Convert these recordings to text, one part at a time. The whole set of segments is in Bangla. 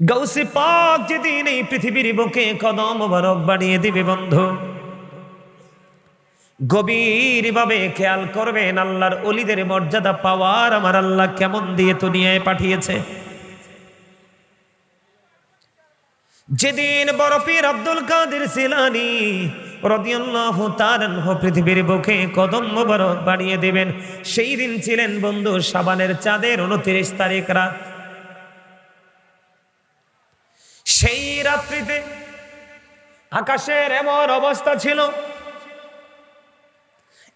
গৌসে পাক যেদিন এই পৃথিবীর বুকে কদম মোবারক বাড়িয়ে দিবে বন্ধু। গভীর ভাবে খেয়াল করবেন, আল্লাহর অলিদের মর্যাদা পাওয়ার আমার আল্লাহ কেমন দিয়ে দুনিয়ায় পাঠিয়েছে। যেদিন বড় পীর আব্দুল কাদের সিলানি রদিয়াল্লাহু তাআলা পৃথিবীর বুকে কদম মোবারক বাড়িয়ে দিবেন, সেই দিন ছিলেন বন্ধু সাবানের চাঁদের উনত্রিশ তারিখ রাত। সেই রাত্রিতে আকাশের এমন অবস্থা ছিল,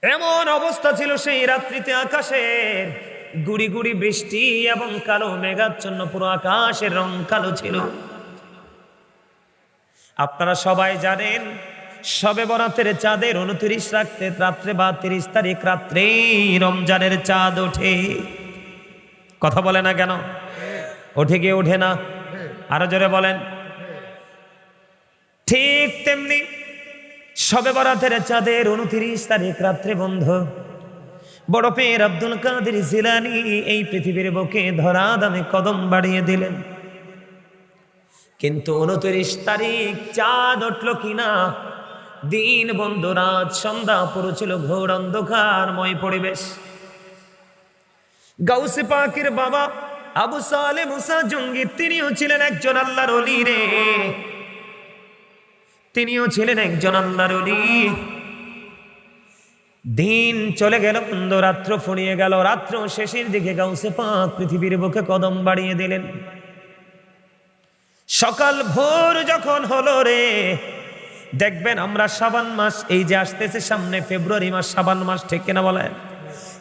এমন অবস্থা ছিল সেই রাত্রিতে আকাশের গুড়ি গুড়ি বৃষ্টি এবং কালো মেঘাচ্ছন্ন পুরো আকাশের রং কালো ছিল। আপনারা সবাই জানেন, সবে বরাতের চাঁদের উনত্রিশ রাখতে রাত্রে বা তিরিশ তারিখ রাত্রে রমজানের চাঁদ ওঠে। কথা বলে না কেন? ওঠে গিয়ে ওঠে না? আরও জোরে বলেন। ঠিক তেমনি সবে বরাতের চাঁদের উনত্রিশ তারিখ রাত্রে বন্ধ। বড় পের আব্দুল কাদের জিলানি এই পৃথিবীর বুকে ধরা দামে কদম বাড়িয়ে দিলেন। কিন্তু উনত্রিশ তারিখ চাঁদ উঠল কিনা? দিন, বন্ধ, রাত, সন্ধ্যা, পুরো ছিল ঘোর অন্ধকারময় পরিবেশ। গাউসে পাকের বাবা আবু সালে মুসা জঙ্গি তিনিও ছিলেন একজন আল্লাহর অলি রে। তিনিও ছিলেন একজন আল্লাহর অলি দিন চলে গেল, বন্ধ, রাত্র ফুরিয়ে গেল, রাত্র শেষের দিকে গাউসে পাক পৃথিবীর বুকে কদম বাড়িয়ে দিলেন। সকাল ভোর যখন হলো রে, দেখবেন আমরা সাবান মাস, এই যে আসতেছে সামনে ফেব্রুয়ারি মাস, সাবান মাস ঠিক কিনা বলেন?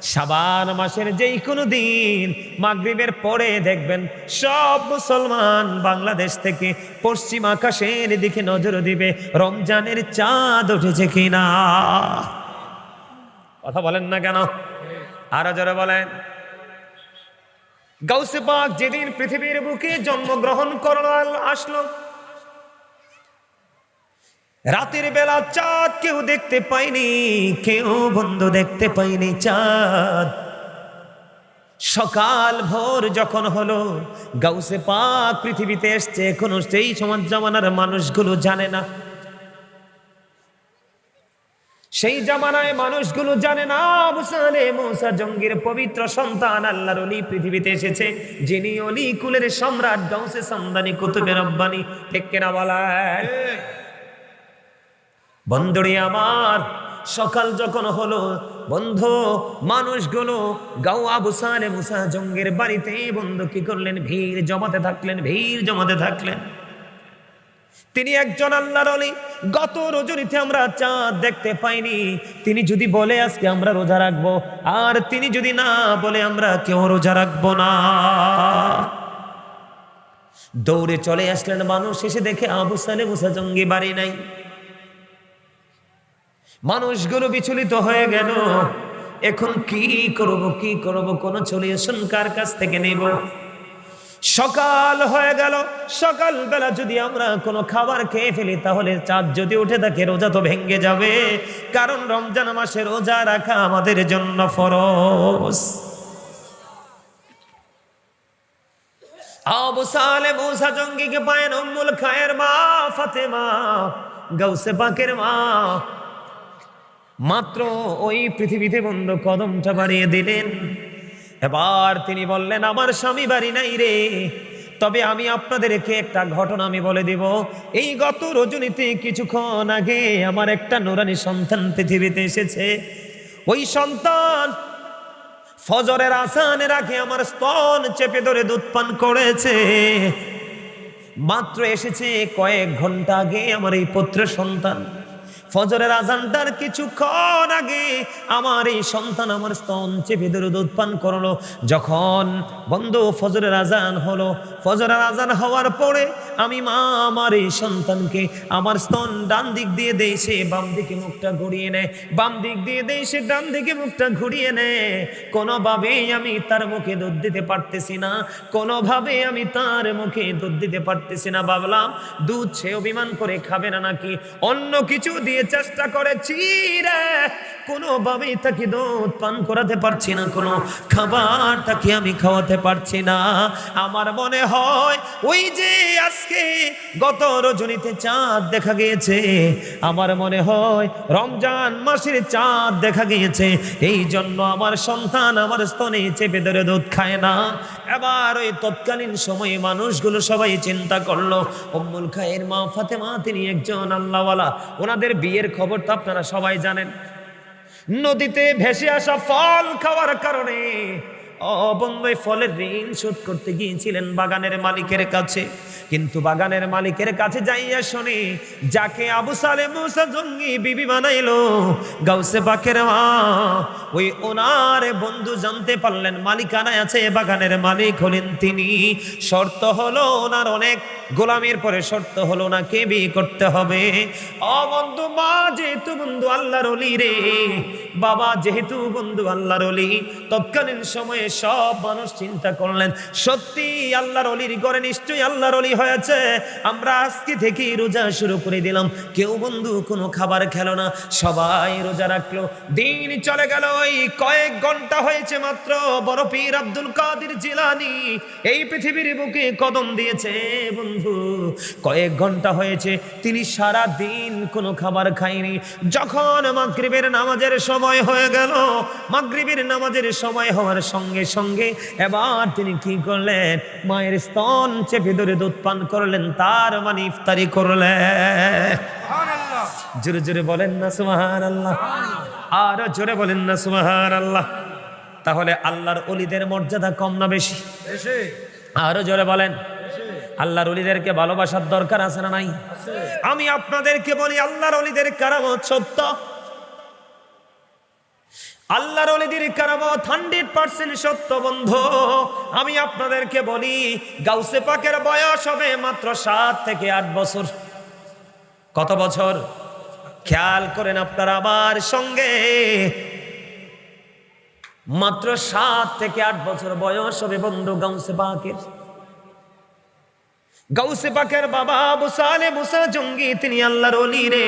সাবান মাসের যেই কোনো দিন মাগরিবের পরে দেখবেন সব মুসলমান বাংলাদেশ থেকে পশ্চিম আকাশের দিকে নজর দিবে, রমজানের চাঁদ উঠেছে কিনা? কথা বলেন না কেন? আরও জোরে বলেন। গাউসে পাক যেদিন পৃথিবীর বুকে জন্মগ্রহণ করল, আসলো রাতের বেলা চাঁদ কেউ দেখতে পায়নি, কেউ বন্ধু দেখতে পায়নি চাঁদ। সকাল ভোর যখন হলো, গাউসে পাক পৃথিবীতে এসছে, এখনও সেই সমাজ জামানার মানুষগুলো জানে না। সেই জামানায় মানুষগুলো জানে না মুসালে মুসা জঙ্গির পবিত্র সন্তান আল্লাহর অলি পৃথিবীতে এসেছে, যিনি অলি কুলের সম্রাট গাউসে সামদানি কুতুবের রব্বানি, ঠিক কেনা বলায় বন্ধুরি আমার, সকাল যখন হলো, বন্ধু, মানুষগুলো গাও আবু সালে মুসা জঙ্গের বাড়িতে, বন্ধু কি করলেন? ভিড় জমাতে থাকলেন, ভিড় জমাতে থাকলেন। তিনি একজন আল্লাহর অলি গত রজনীতে আমরা চাঁদ দেখতে পাইনি। তিনি যদি বলে, আজকে আমরা রোজা রাখব, আর তিনি যদি না বলে, আমরা কেউ রোজা রাখব না। দৌড়ে চলে আসলেন মানুষ, এসে দেখে আবু সালে মুসা জঙ্গি বাড়ি নাই। মানুষগুলো বিচলিত হয়ে গেল। এখন কি করব কি করব, কোন সলিউশন কার কাছ থেকে নেব? সকাল হয়ে গেল। সকাল বেলা যদি আমরা কোনো খাবার খেয়ে ফেলি, তাহলে চাঁদ যদি উঠে থাকে রোজা তো ভেঙ্গে যাবে। কারণ রমজান মাসে রোজা রাখা আমাদের জন্য ফরজ। আবু সালে মুসা জঙ্গিকে পায়েন উম্মুল খায়ের মা ফাতেমা, গাউসে পাকের মা মাত্র ওই পৃথিবীতে বন্ধ কদমটা বাড়িয়ে দিলেন। এবার তিনি বললেন, আমার স্বামী বাড়ি নাই রে। তবে আমি আপনাদেরকে একটা ঘটনা আমি বলে দিব। এই গত রজনীতে কিছুক্ষণ আগে আমার একটা নোরানি সন্তান পৃথিবীতে এসেছে। ওই সন্তান ফজরের আসানের আগে আমার স্তন চেপে ধরে দুধ পান করেছে। মাত্র এসেছে কয়েক ঘণ্টা আগে আমার এই পুত্র সন্তান। ফজরের আজানটার কিছুক্ষণ আগে আমার এই সন্তান আমার স্তন চেপে ধরে দুধ পান করল। যখন বন্ধ ফজরের আজান হলো, ফজরের আজান হওয়ার পরে আমি মা আমার এই সন্তানকে আমার স্তন ডান দিক দিয়ে দেয়, সে বাম দিকে মুখটা ঘুরিয়ে নেয়। বাম দিক দিয়ে দেয়, সে ডান দিকে মুখটা ঘুরিয়ে নেয়। কোনোভাবেই আমি তার মুখে দুধ দিতে পারতেছি না কোনোভাবে আমি তার মুখে দুধ দিতে পারতেছি না। ভাবলাম, দুধ সে অভিমান করে খাবে না নাকি? অন্য কিছু দিয়ে চেষ্টা করেছি রে। কোনোভাবেই তাকে দুধ পান করাতে পারছি না, কোনো খাবার তাকে আমি খাওয়াতে পারছি না। আমার মনে হয় ওই যে আজকে গত রজনীতে চাঁদ দেখা গিয়েছে, আমার মনে হয় রমজান মাসের চাঁদ দেখা গিয়েছে, এই জন্য আমার সন্তান আমার স্তনে চেপে ধরে দুধ খায় না। এবার ওই তৎকালীন সময়ে মানুষগুলো সবাই চিন্তা করল অম্মুল খায়ের মা ফাতেমা, তিনি একজন আল্লাহওয়ালা, ওনাদের বিয়ের খবর তো আপনারা সবাই জানেন। নদীতে ভেসে আসা ফল খাওয়ার কারণে অবন্ধ ফলের ঋণ শোধ করতে গিয়েছিলেন বাগানের মালিকের কাছে। কিন্তু বাগানের মালিকের কাছে যাইয়া শুনে, যাকে আবু সালে মুসা জঙ্গি বিবি বানাইলো, গাউসে পাখের মা। ওই ওনার বন্ধু জানতে পারলেন, মালিকানায় আছে বাগানের মালিক হলেন তিনি। শর্ত হলো ওনার অনেক গোলামের পরে শর্ত হলো ওনাকে বিয়ে করতে হবে। অ বন্ধু, মা যেহেতু বন্ধু আল্লাহর অলি রে, বাবা যেহেতু বন্ধু আল্লাহর অলি, তৎকালীন সময়ে সব মানুষ চিন্তা করলেন, সত্যি আল্লাহর অলির ঘরে নিশ্চয়ই আল্লাহর অলি হয়েছে? আমরা আজকে থেকে রোজা শুরু করে দিলাম। কেউ বন্ধু কোনো খাবার খেলো না, সবাই রোজা রাখল। দিন চলে গেল, ওই কয়েক ঘণ্টা হয়েছে মাত্র। বড় পীর আব্দুল কাদের জিলানি এই পৃথিবীর বুকে কদম দিয়েছে, বন্ধু কয়েক ঘণ্টা হয়েছে তিনি সারা দিন কোনো খাবার খায়নি। যখন মাগরিবের নামাজের সময় হয়ে গেল মাগরিবের নামাজের সময় হওয়ার সঙ্গে সঙ্গে এবার তিনি কি করলেন? মায়ের স্তন চেপে ধরে দুধ পান করলেন তার মানে ইফতারি করলেন। জোরে জোরে বলেন না সুমাহান আল্লাহ আরও জোরে বলেন না সুমাহান আল্লাহ তাহলে আল্লাহর অলিদের মর্যাদা কম না বেশি। আরও জোরে বলেন। আল্লাহর অলিদেরকে ভালোবাসার দরকার আছে না নাই? আমি আপনাদেরকে বলি, আল্লাহর অলিদের কারামত সত্য। আল্লাহর অলিদের কারামত হান্ড্রেড পার্সেন্ট সত্য, বন্ধু। আমি আপনাদেরকে বলি, গাউসে পাকের বয়স হবে মাত্র সাত থেকে আট বছর। কত বছর? খেয়াল করেন আপনারা আমার সঙ্গে। মাত্র সাত থেকে আট বছর বয়স হবে বন্ধু গাউসে পাকের। গাউসে পাকের বাবা বুসালে বুসা জঙ্গি, তিনি আল্লাহর রে।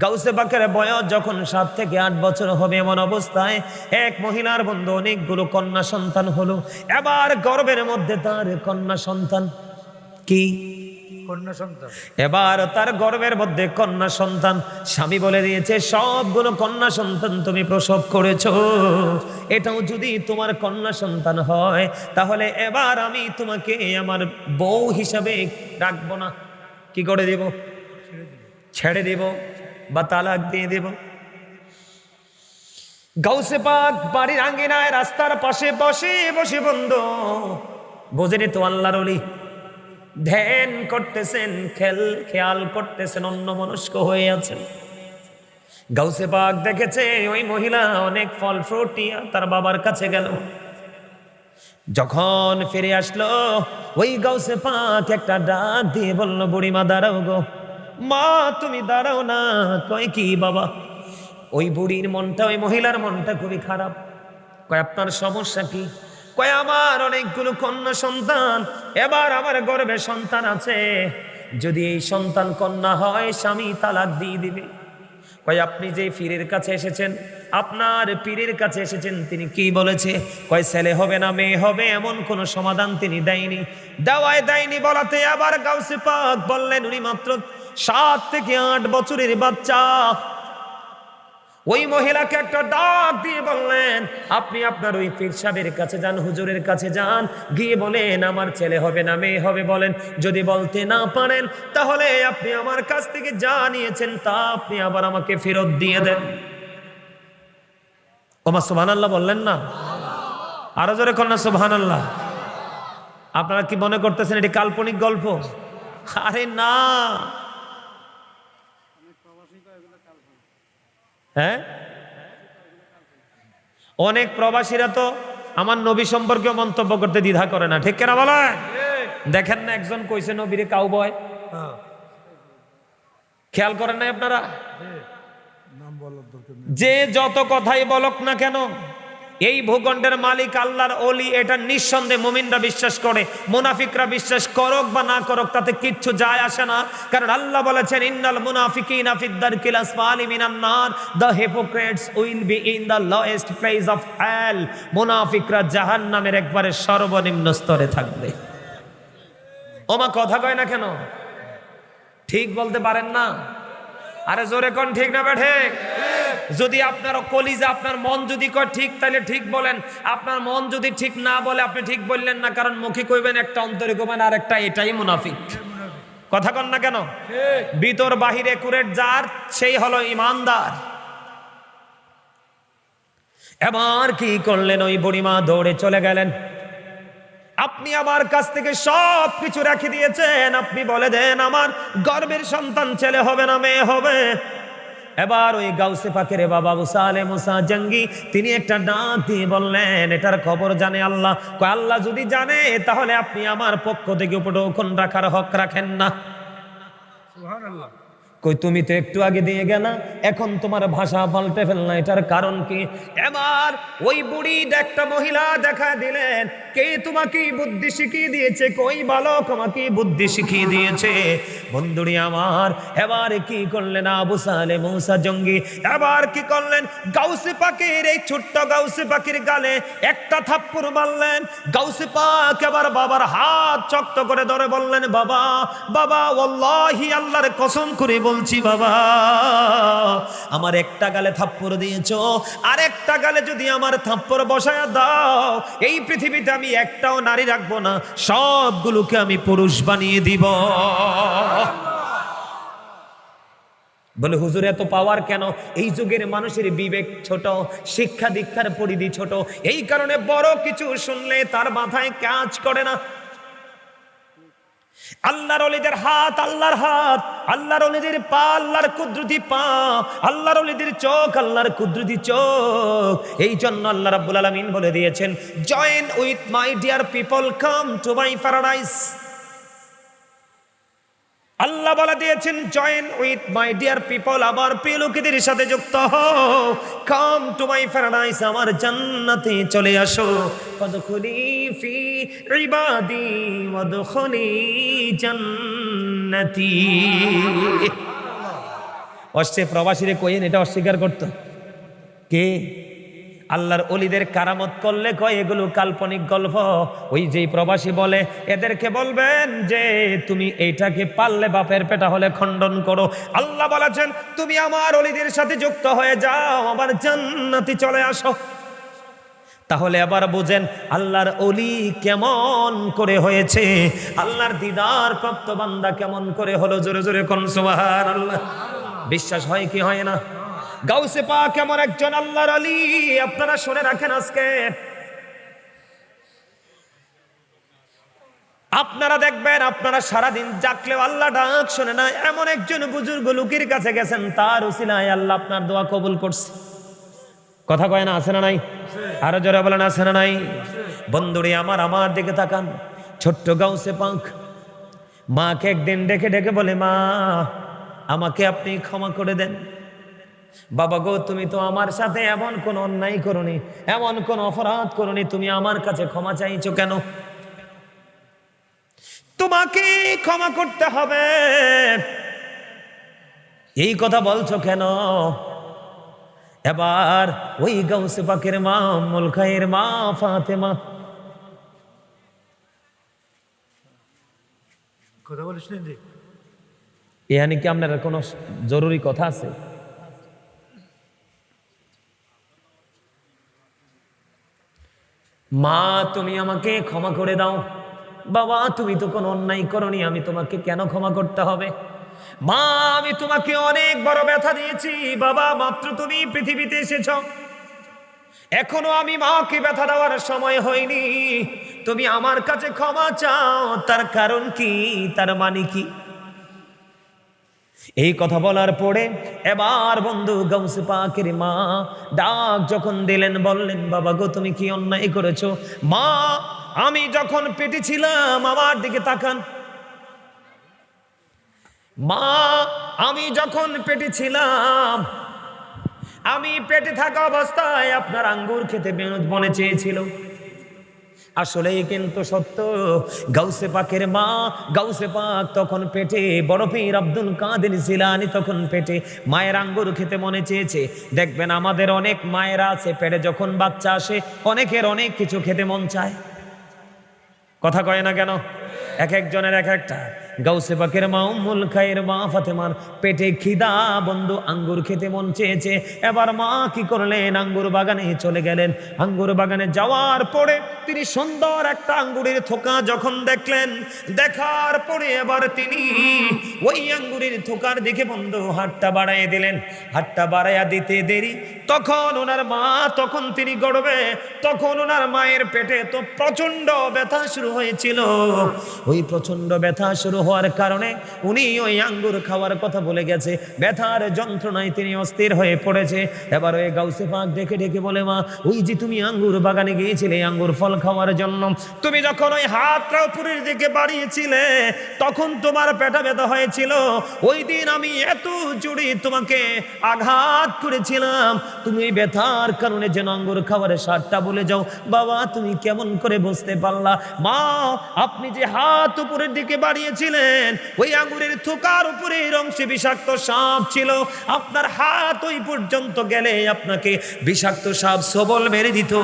গাউসে বাকের বয়স যখন সাত থেকে আট বছর হবে এমন অবস্থায় এক মহিলার বন্ধু অনেকগুলো কন্যা সন্তান হলো। এবার গর্বের মধ্যে তার কন্যা সন্তান কি? এবার তার গর্বের মধ্যে কন্যা সন্তান। স্বামী বলে দিয়েছে, সবগুলো কন্যা সন্তান তুমি প্রসব করেছ। এটাও যদি তোমার কন্যা সন্তান হয়, তাহলে এবার আমি তোমাকে আমার বউ হিসাবে রাখব না। কি করে দেব? ছেড়ে দেব বা তালাক দিয়ে দেব? গাউসে পাক বাড়ির আঙ্গিনায় রাস্তার পাশে বসে বসে বন্ধ। বোঝেনি তো আল্লাহর অলি ধ্যান করতেছেন, খেল, খেয়াল করতেছেন অন্য মনস্ক হয়ে আছেন। গাউসে পাক দেখেছে, ওই মহিলা অনেক ফল ফ্রুট নিয়ে তার বাবার কাছে গেল। যখন ফিরে আসলো, ওই গাউসে পাক একটা ডাক দিয়ে বলল, বুড়িমা, দাঁড়াও গো। মা, তুমি দাঁড়াও না, কয় কি বাবা? ওই বুড়ির মনটা, ওই মহিলার মনটা খুবই খারাপ। কয়, আপনার সমস্যা কি? কয়, আমার অনেকগুলো কন্যা সন্তান, এবার আমার গর্বে সন্তান আছে। যদি এই সন্তান কন্যা হয়, স্বামী তালাক দিয়ে দিবে। কয়, আপনি যে পীরের কাছে এসেছেন, আপনার পীরের কাছে এসেছেন, তিনি কি বলেছে? কয়, ছেলে হবে না, মেয়ে হবে, এমন কোন সমাধান তিনি দেয়নি। দেওয়ায় দেয়নি বলাতে আবার গাউসে পাক বললেন উনি মাত্র সাত থেকে আট বছরের বাচ্চা। ওই মহিলাকে একটা ডাক দিয়ে বললেন, আপনি আপনার ওই পীর সাহেবের কাছে যান, হুজুরের কাছে যান, গিয়ে বলেন, আমার ছেলে হবে না, মেয়ে হবে বলেন। যদি বলতে না পারেন, তাহলে আপনি আমার কাছ থেকে যা নিয়েছেন, তা আপনি আবার আমাকে ফেরত দিয়ে দেন। ওমা সুবহান আল্লাহ বললেন না? আরও জোরে কন্যা সুবহান আল্লাহ আপনারা কি মনে করতেছেন, এটি কাল্পনিক গল্প? আরে না! হ্যাঁ? অনেক প্রবাসীরা তো আমার নবী সম্পর্কে মন্তব্য করতে দ্বিধা করে না। ঠিক কেনা বলে দেখেন না একজন কইছে নবীরে কাউ বয় খেয়াল করেন না আপনারা? যে যত কথাই বলক না কেন এই ভূখণ্ডের মালিক আল্লাহর অলি এটা নিঃসন্দেহে মুমিনরা বিশ্বাস করে, মুনাফিকরা বিশ্বাস করুক বা না করুক, তাতে কিচ্ছু যায় আসে না। কারণ আল্লাহ বলেছেন, ইন্নাল মুনাফিকিনা ফিদ্দার কিলাস মিনান নার, the hypocrites will be in the lowest place of hell মুনাফিকরা জাহান্নামের একবারে সর্বনিম্ন স্তরে থাকবে। ওমা কথা কয় না কেন? ঠিক বলতে পারেন না? আরে জোরে কোন ঠিক না বেঠে যদি আপনার কলিজা আপনার মন যদি কয় ঠিক তাহলে ঠিক বলেন। আপনার মন যদি ঠিক না বলে আপনি ঠিক বললেন না কারণ মুখে কইবেন একটা অন্তরে কইবেন আর একটা এটাই মুনাফিক। কথা কন না কেন? ভিতর বাহিরে কুরেট যার সেই হলো ইমানদার। এবার কি করলেন? ওই বুড়িমা দৌড়ে চলে গেলেন। আপনি আমার কাছ থেকে সব কিছু রেখে দিয়েছেন। আপনি বলে দেন আমার গর্বের সন্তান ছেলে হবে না মেয়ে হবে। এবার ওই গাউসে পাকের বাবা মুসা আলে মুসা জঙ্গি, তিনি একটা ডাক দিয়ে বললেন, এটার খবর জানে আল্লাহ? আল্লাহ যদি জানে, তাহলে আপনি আমার পক্ষ থেকে উপটোকন রাখার হক রাখেন না। কই, তুমি তো একটু আগে দিয়ে গেলা, এখন তোমার ভাষা পাল্টে ফেলনা এটার কারণ কি? এবার ওই বুড়ি একটা মহিলা দেখা দিলেন, কে তোমাকে বুদ্ধি শিখিয়ে দিয়েছে? কই বালক আমাকে বুদ্ধি শিখিয়ে দিয়েছে? বন্ধুরি আমার, এবার কি করলেন আবু সালে মৌসা জঙ্গি? এবার কি করলেন? গাউসে পাখির এই ছোট্ট গাউসে পাখির গালে একটা থাপ্পড় মারলেন। গাউসে পাক এবার বাবার হাত চক্ত করে ধরে বললেন, বাবা বাবা, ওয়াল্লাহি, আল্লাহর কসম করে বলছি, বাবা, আমার একটা গালে থাপ্পড় দিয়েছ আর একটা গালে যদি আমার থাপ্পড় বসায় দাও, এই পৃথিবীতে আমি একটাও নারী রাখব না, সবগুলোকে আমি পুরুষ বানিয়ে দিব। বলে, হুজুর, এত পাওয়ার কেন? এই যুগের মানুষের বিবেক ছোট, শিক্ষা দীক্ষার পরিধি ছোট, এই কারণে বড় কিছু শুনলে তার মাথায় কাজ করে না। আল্লাহর অলিদের হাত, আল্লাহর হাত, আল্লাহর অলিদের পা, আল্লাহর কুদরতি পা, আল্লাহর অলিদের চোখ, আল্লাহর কুদরতি চোখ। এই জন্য আল্লাহ রাব্বুল আলামিন বলে দিয়েছেন join with my dear people come to my paradise আল্লাহ বলে দিয়েছেন join with my dear people আমার প্রিয় লোকেদের সাথে যুক্ত হও। কাম টু মাই প্যারাডাইস আমার জান্নাতে চলে আসো। ফদখুলি ফি ইবাদি, ওয়াদখুলি জান্নাতি। অষ্টে প্রবাসীরে কইেন এটা অস্বীকার করতো। কে? আল্লাহর অলিদের কারামত করলে কয়, এগুলো কাল্পনিক গল্প। ওই যেই প্রবাসী বলে, এদেরকে বলবেন যে, তুমি এইটাকে পারলে বাপের পেটা হলে খণ্ডন করো। আল্লাহ বলেছেন, তুমি আমার অলিদের সাথে যুক্ত হয়ে যাও, আমার জান্নাতি চলে আসো। তাহলে আবার বোঝেন, আল্লাহর অলি কেমন করে হয়েছে? আল্লাহর দিদার প্রাপ্ত বান্দা কেমন করে হলো? জোরে জোরে কোন সুবহান আল্লাহ বিশ্বাস হয় কি হয় না? গাউসে পা কেমন একজন আল্লাহর আলী। আপনারা শুনে রাখেন আজকে। আপনারা দেখবেন, আপনারা সারাদিন জাকলেও আল্লাহ ডাক শোনে না। এমন একজন বুজুর্গ লুকির কাছে গেছেন, তার উসিলায় আল্লাহ আপনার দোয়া কবুল করছে। কথা কয় না, আছে না নাই? আরও জোরে বলেন, আছে না নাই? বন্ধুরে, আমার আমার দিকে তাকান। ছোট্ট গাউসে পাঙ্ক মাকে একদিন ডেকে ডেকে বলে, মা, আমাকে আপনি ক্ষমা করে দেন। বাবা গো তুমি তো আমার সাথে এমন কোন অন্যায় করনি এমন কোন অপরাধ করনি তুমি আমার কাছে ক্ষমা চাইছো কেন? তোমাকে ক্ষমা করতে হবে। এই কথা বলছো কেন? এবার ওই গাউসে পাকের মা মুলখাইয়ের মা ফাতেমা। কথা বলিস না এখানে কি আপনার কোনো জরুরি কথা আছে? মা, তুমি আমাকে ক্ষমা করে দাও। বাবা, তুমি তো কোনো অন্যায় করনি, আমি তোমাকে কেন ক্ষমা করতে হবে? মা, আমি তোমাকে অনেক বড় ব্যথা দিয়েছি। বাবা, মাত্র তুমি পৃথিবীতে এসেছ। এখনও আমি মাকে ব্যথা দেওয়ার সময় হয়নি। তুমি আমার কাছে ক্ষমা চাও, তার কারণ কি, তার মানে কি? এই কথা বলার পরে এবার বন্ধু গৌসে পাকের মা ডাক যখন দিলেন, বললেন, বাবা গো, তুমি কি অন্যায় করেছ? মা, আমি যখন পেটে ছিলাম, আমার দিকে তাকান। মা, আমি যখন পেটে ছিলাম, আমি পেটে থাকা অবস্থায় আপনার আঙ্গুর খেতে মনে চেয়েছিল। আসলেই কিন্তু সত্য। গাউসে পাকের মা, গাউসে পাক তখন পেটে, বড় পীর আব্দুল কাদের জিলানি তখন পেটে মায়ের আঙ্গুর খেতে মনে চেয়েছে। দেখবেন আমাদের অনেক মায়েরা আছে, পেটে যখন বাচ্চা আসে, অনেকের অনেক কিছু খেতে মন চায়। কথা কয় না কেন? এক একজনের এক একটা। গাউসে পাকের মা উম্মুল খায়ের মা ফাতেমার পেটে খিদা, বন্ধু আঙ্গুর খেতে মন চেয়েছে। এবার মা কি করলেন? আঙ্গুর বাগানে চলে গেলেন। আঙ্গুর বাগানে যাওয়ার পরে তিনি সুন্দর একটা আঙ্গুরের থোকা যখন দেখলেন, দেখার পরে এবার তিনি ওই আঙ্গুরের থোকার দিকে বন্ধু হাতটা বাড়াইয়া দিলেন। হাতটা বাড়াইয়া দিতে দেরি, তখন ওনার মা, তখন তিনি গড়বে, তখন ওনার মায়ের পেটে তো প্রচণ্ড ব্যথা শুরু হয়েছিল। ওই প্রচণ্ড ব্যথা শুরু হওয়ার কারণে উনি ওই আঙ্গুর খাওয়ার কথা বলে গেছে। ব্যথার যন্ত্রণায় তিনি অস্থির হয়ে পড়েছে। এবার ওই গাউসে পাক ডেকে ডেকে বলে, মা, ওই যে তুমি আঙ্গুর বাগানে গিয়েছিলে আঙ্গুর ফল খাওয়ার জন্য, তুমি যখন ওই হাতটা উপরের দিকে বাড়িয়েছিলে, তখন তোমার পেটা ব্যথা হয়েছিল। ওই দিন আমি এত জোরে তোমাকে আঘাত করেছিলাম। তুমি এই ব্যথার কারণে যেন আঙ্গুর খাবারের স্বাদটা বলে যাও। বাবা, তুমি কেমন করে বুঝতে পারলা? মা, আপনি যে হাত উপরের দিকে বাড়িয়েছিলেন ওই আঙ্গুরের থোকার উপরে অংশে বিষাক্ত সাপ ছিল। আপনার হাত ওই পর্যন্ত গেলে আপনাকে বিষাক্ত সাপ সবল মেরে দিত।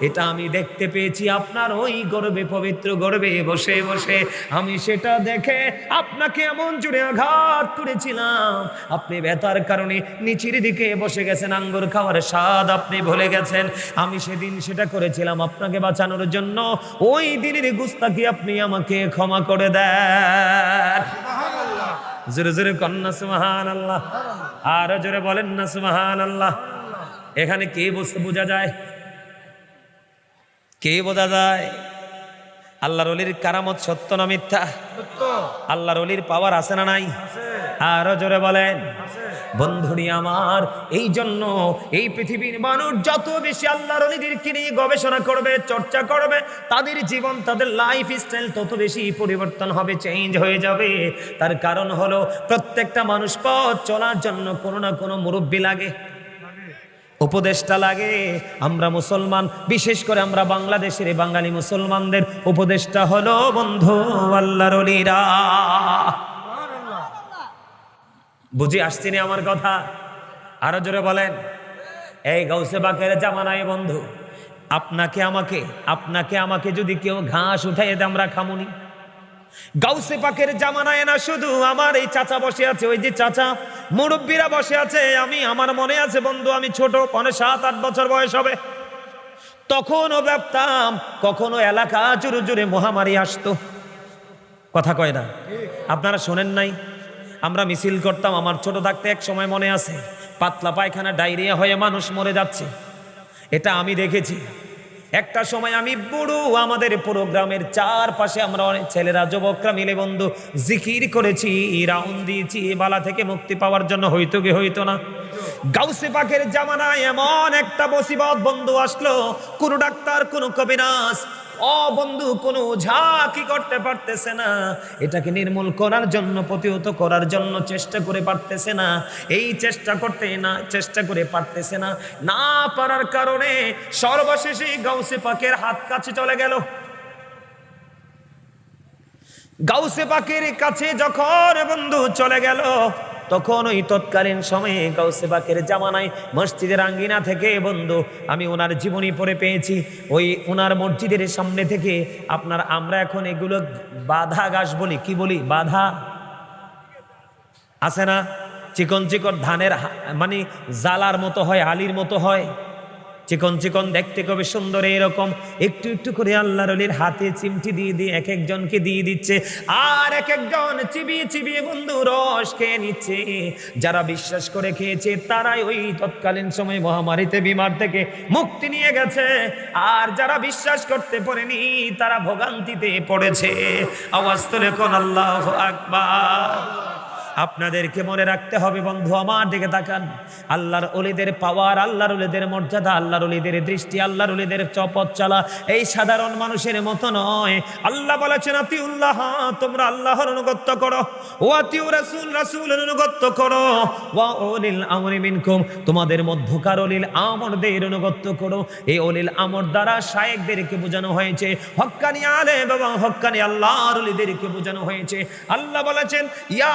এটা আমি দেখতে পেয়েছি। আপনার ওই গর্বে, পবিত্র গর্বে বসে বসে আমি সেটা দেখে আপনাকে এমন জুড়ে আঘাত করেছিলাম। আপনি ব্যথার কারণে নিচের দিকে বসে গেছেন, আঙ্গুর খাওয়ার স্বাদ আপনি ভুলে গেছেন। আমি সেদিন সেটা করেছিলাম। আপনাকে বাঁচানোর জন্য ওই দিনের গুস্তাকি আপনি আমাকে ক্ষমা করে দেন। জোরে জোরে কন্যা সুমাহান আল্লাহ আরও জোরে বলেন না সুমাহান আল্লাহ এখানে কে বস্তু বোঝা যায়? কে বোঝা যায়? আল্লাহর অলির কারামত সত্য না মিথ্যা? আল্লাহর অলির পাওয়ার আছে না নাই? আরও জোরে বলেন। আছে। বন্ধুরি আমার, এই জন্য এই পৃথিবীর মানুষ যত বেশি আল্লাহর অলিদেরকে নিয়ে গবেষণা করবে, চর্চা করবে, তাদের জীবন, তাদের লাইফ স্টাইল তত বেশি পরিবর্তন হবে চেঞ্জ হয়ে যাবে। তার কারণ হলো প্রত্যেকটা মানুষ পথ চলার জন্য কোনো না কোনো মুরব্বী লাগে। উপদেশটা লাগে। আমরা মুসলমান, বিশেষ করে আমরা বাংলাদেশের বাঙালি মুসলমানদের উপদেশটা হলো বন্ধু আল্লাহর অলিরা। বুঝে আসছি না আমার কথা? আরও জোরে বলেন। এই গৌসে বাকের জামানায় বন্ধু, আপনাকে আমাকে আপনাকে আমাকে যদি কেউ ঘাস উঠাই দেয়, আমরা খামুনি। গাউসে পাকের জামানায় না শুধু আমার এই চাচা বসে আছে, ওই যে চাচা মুরব্বীরা বসে আছে, আমি, আমার মনে আছে বন্ধু, আমি ছোট, পনে সাত, আট বছর বয়স হবে। তখনও ভাবতাম, কখনো এলাকা জুড়ে জুড়ে মহামারী আসতো। কথা কয় না। আপনারা শোনেন নাই? আমরা মিছিল করতাম, আমার ছোট থাকতে এক সময় মনে আছে, পাতলা পায়খানা, ডায়রিয়া হয়ে মানুষ মরে যাচ্ছে। এটা আমি দেখেছি। একটা সময় আমি বুড়ো, আমাদের প্রোগ্রামের চারপাশে আমরা অনেক ছেলেরা, যুবকরা মিলে বন্ধু জিকির করেছি, রাউন্ড দিয়েছি, বালা থেকে মুক্তি পাওয়ার জন্য হইতো কি হইতো না। গাউসে পাখের জামানায় এমন একটা বসিবত বন্ধু আসলো, কোনো ডাক্তার, কোন কবিরাজ ও বন্ধু, কোনো ওঝা কি করতে পারতেছে না। এটাকে নির্মূল করার জন্য, প্রতিহত করার জন্য চেষ্টা করে পারতেছে না। এই চেষ্টা করতে না, চেষ্টা করে পারতেছে না। না পারার কারণে সর্বশেষে গাউসে পাকের হাত কাছে চলে গেল। গাউসে পাকের কাছে যখন বন্ধু চলে গেল তখন ওই তৎকালীন সময়ে গাউসে পাকের জামানায় মসজিদের আঙ্গিনা থেকে, বন্ধু, আমি ওনার জীবনী পড়ে পেয়েছি। ওই ওনার মসজিদের সামনে থেকে আপনার আমরা এখন এগুলো বাধা গাছ বলি, কি বলি? বাধা? আছে না? চিকন চিকন ধানের মানে জালার মতো হয়, আলির মতো হয়। চিকন চিকন দেখতে কবে সুন্দর এরকম। একটু একটু করে আল্লাহর অলির হাতে চিমটি দিয়ে দিয়ে এক একজনকে দিয়ে দিচ্ছে। আর এক একজন চিবিয়ে চিবিয়ে বন্ধু রস খেয়ে নিচ্ছে। যারা বিশ্বাস করে খেয়েছে, তারাই ওই তৎকালীন সময় মহামারীতে বিমার থেকে মুক্তি নিয়ে গেছে। আর যারা বিশ্বাস করতে পারেনি, তারা ভোগান্তিতে পড়েছে। আওয়াজ তুলে কোন আল্লাহ আকবার। আপনাদেরকে মনে রাখতে হবে, বন্ধু, আমার দিকে তাকান। আল্লাহর অলিদের পাওয়ার, আল্লাহর অলিদের মর্যাদা, আল্লাহর অলিদের দৃষ্টি, আল্লাহর অলিদের চপত চালা, এই সাধারণ মানুষের মতো নয়। আল্লাহ বলেছেন, আতিউল্লাহ, তোমরা আল্লাহর অনুগত্য করো। ও আতিউ রাসূল, রাসূলের অনুগত্য করো। ওয়া উলিল আমরি মিনকুম, তোমাদের মধ্যকার অলিল আমরদের অনুগত্য করো। এই অলিল আমর দ্বারা শায়েকদেরকে বোঝানো হয়েছে, হক্কানি আলেম এবং হক্কানি আল্লাহর অলিদেরকে বোঝানো হয়েছে। আল্লাহ বলেছেন, ইয়া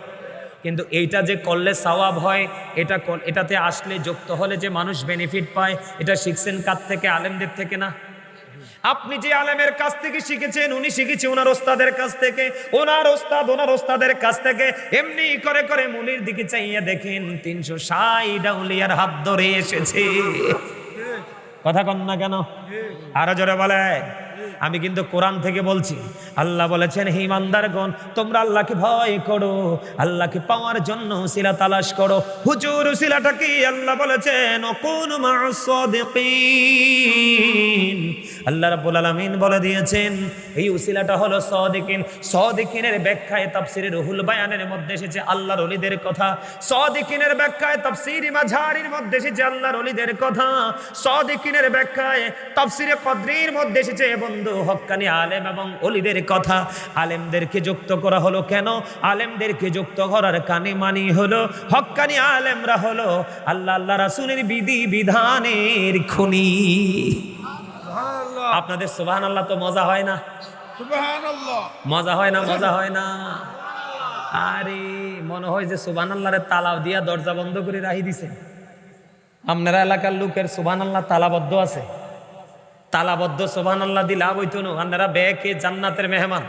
কিন্তু এইটা যে করলে সওয়াব হয়, এটা এটাতে আসলে যুক্ত হলে যে মানুষ বেনিফিট পায়, এটা শিখছেন কার থেকে? আলেমদের থেকে না? আপনি যে আলেমের কাছ থেকে শিখেছেন, উনি শিখেছে ওনার ওস্তাদের কাছ থেকে ওনার ওস্তাদ ওনার ওস্তাদের কাছ থেকে। এমনি করে করে মুনির দিকে চাইয়া দেখেন, তিনশো ষাট আউলিয়ার হাত ধরে এসেছে। কথা কন না কেন? আরও জোরে বলে আমি কিন্তু কোরআন থেকে বলছি। আল্লাহ বলেছেন, হে ইমানদারগণ, তোমরা আল্লাহকে ভয় করো, আল্লাহকে পাওয়ার জন্য উসিলা তালাশ করো। হুজুর উসিলাটা কি? আল্লাহ বলেছেন কোন আল্লাহ রাব্বুল আলামিন বলে দিয়েছেন, এই উসিলাটা হলো সদিকিন। সদিকিনের ব্যাখ্যায় তাফসিরের রুহুল বায়ানের মধ্যে এসেছে আল্লাহর ওলিদের কথা। সদিকিনের ব্যাখ্যায় তাফসির মাঝারির মধ্যে এসেছে আল্লাহর ওলিদের কথা। সদিকিনের ব্যাখ্যায় তাফসিরে কদরির মধ্যে এসেছে, বন্ধু হক্কানি আলেম এবং অলিদের কথা। আলেমদেরকে যুক্ত করা হলো কেন? আলেমদেরকে যুক্ত করার কানে মানি হলো হক্কানি আলেমরা হলো আল্লাহ আল্লাহ রাসূলের বিধি বিধানের খুনি। আপনাদের সুবহান আল্লাহ তো মজা হয় না? মজা হয় না মজা হয় না? আরে মনে হয় যে সুবান আল্লাহরে তালাও দিয়া দরজা বন্ধ করে রাহি দিছে। আপনারা এলাকার লোকের সুবান আল্লাহ তালাবদ্ধ আছে? তালাবদ্ধ সোভান আল্লাহ দিলা না। আপনারা বেকে জান্নাতের মেহমান।